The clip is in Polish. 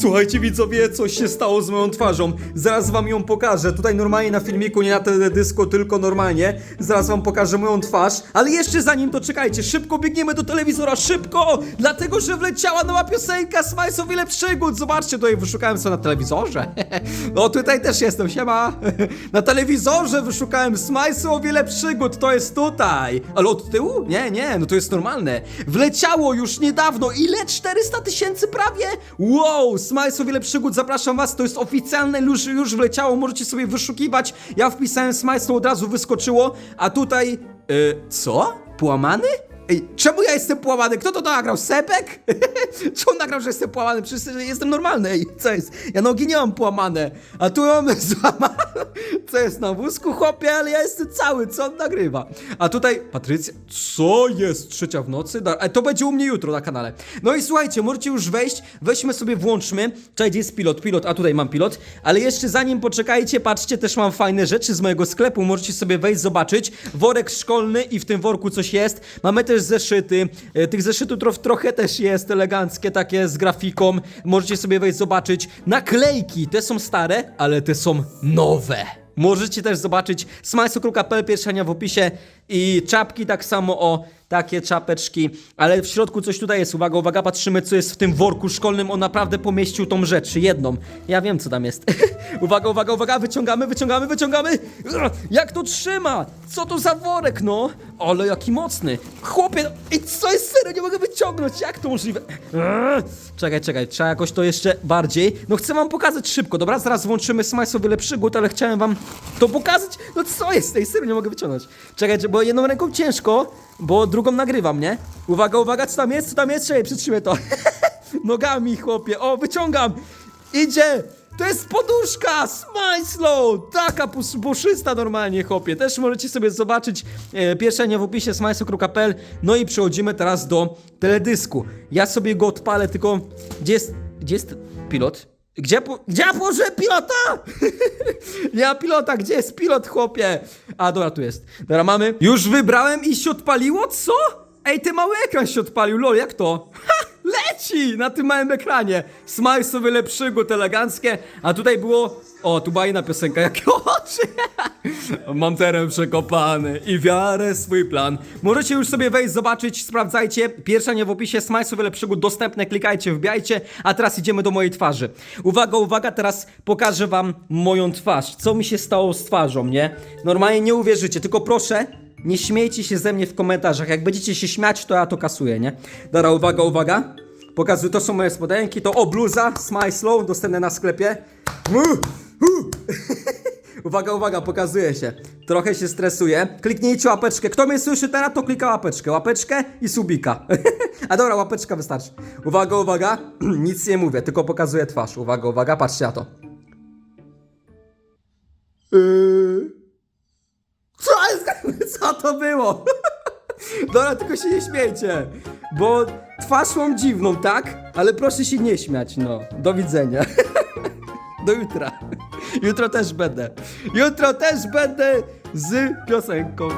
Słuchajcie widzowie, coś się stało z moją twarzą. Zaraz wam ją pokażę. Tutaj normalnie na filmiku, nie na teledysku, tylko normalnie. Zaraz wam pokażę moją twarz. Ale jeszcze zanim to czekajcie, szybko biegniemy do telewizora, szybko! Dlatego, że wleciała nowa piosenka Smajs o wiele przygód. Zobaczcie, tutaj wyszukałem sobie na telewizorze. No tutaj też jestem, siema. Na telewizorze wyszukałem Smajs o wiele przygód, to jest tutaj. Ale od tyłu? Nie, nie, no to jest normalne. Wleciało już niedawno. Ile? 400 tysięcy prawie? Wow, Smajs o wiele przygód, zapraszam was, to jest oficjalne, już, już wleciało, możecie sobie wyszukiwać. Ja wpisałem Smajs, to od razu wyskoczyło, a tutaj... Yy, co? Połamany? Ej, czemu ja jestem połamany? Kto to nagrał? Sepek? On nagrał, że jestem połamany? Przecież jestem normalny, ej, co jest? Ja nogi nie mam połamane, a tu mam złamane. Co jest na wózku, chłopie, ale ja jestem cały, co on nagrywa? A tutaj, Patrycja, co jest? Trzecia w nocy? Da- e, To będzie u mnie jutro na kanale. No i słuchajcie, możecie już wejść, weźmy sobie, włączmy. Gdzie jest pilot? Pilot, a tutaj mam pilot. Ale jeszcze zanim poczekajcie, patrzcie, też mam fajne rzeczy z mojego sklepu, możecie sobie wejść, zobaczyć. Worek szkolny i w tym worku coś jest. Mamy też zeszyty. E, Tych zeszytów trochę też jest eleganckie, takie z grafiką. Możecie sobie wejść, zobaczyć. Naklejki, te są stare, ale te są nowe. Możecie też zobaczyć smajsu.pl, pierwszania w opisie i czapki tak samo o takie czapeczki, ale w środku coś tutaj jest, uwaga, uwaga, patrzymy co jest w tym worku szkolnym, on naprawdę pomieścił tą rzecz, jedną, ja wiem co tam jest, uwaga, uwaga, uwaga, wyciągamy, wyciągamy, wyciągamy, jak to trzyma, co to za worek, no, ale jaki mocny, chłopie, no, i co jest serio, nie mogę wyciągnąć, jak to możliwe, czekaj, czekaj, trzeba jakoś to jeszcze bardziej, no chcę wam pokazać szybko, dobra, zaraz włączymy Smajs o wiele przygód, ale chciałem wam to pokazać, no co jest, tej serio nie mogę wyciągnąć, czekajcie, bo jedną ręką ciężko, bo drugą nagrywam, nie? Uwaga, uwaga, co tam jest, co tam jest? Czekaj, przytrzymaj to. Nogami, chłopie. O, wyciągam. Idzie. To jest poduszka, Smajslow! Taka puszysta normalnie, chłopie. Też możecie sobie zobaczyć e, pierwszenie w opisie smajslow.pl. No i przechodzimy teraz do teledysku. Ja sobie go odpalę, tylko... Gdzie jest... Gdzie jest pilot? Gdzie, po, gdzie ja położę pilota? Nie ma pilota, gdzie jest pilot, chłopie? A, dobra, tu jest. Dobra, mamy. Już wybrałem i się odpaliło? Co? Ej, ty mały ekran się odpalił, lol, jak to? Ha! Leci na tym małym ekranie. Smile sobie lepszy przygód eleganckie, a tutaj było... O, tu bajna piosenka, jakie oczy! Mam teren przekopany i wiarę swój plan. Możecie już sobie wejść, zobaczyć, sprawdzajcie. Pierwsza nie w opisie, Smile sobie lepszy przygód dostępne, klikajcie, wbijajcie, a teraz idziemy do mojej twarzy. Uwaga, uwaga, teraz pokażę wam moją twarz. Co mi się stało z twarzą, nie? Normalnie nie uwierzycie, tylko proszę, nie śmiejcie się ze mnie w komentarzach. Jak będziecie się śmiać, to ja to kasuję, nie? Dobra, uwaga, uwaga. Pokazuję, to są moje spodenki, to o, bluza, Smile Slow, dostępne na sklepie. Uwaga, uwaga, pokazuje się. Trochę się stresuję. Kliknijcie łapeczkę. Kto mnie słyszy teraz, to klika łapeczkę. Łapeczkę i subika. A dobra, łapeczka wystarczy. Uwaga, uwaga. Nic nie mówię, tylko pokazuję twarz. Uwaga, uwaga, patrzcie na to. Yy... Co jest? Co to było? Dobra, tylko się nie śmiejcie, bo twarz mam dziwną, tak? Ale proszę się nie śmiać, no. Do widzenia. Do jutra. Jutro też będę. Jutro też będę z piosenką.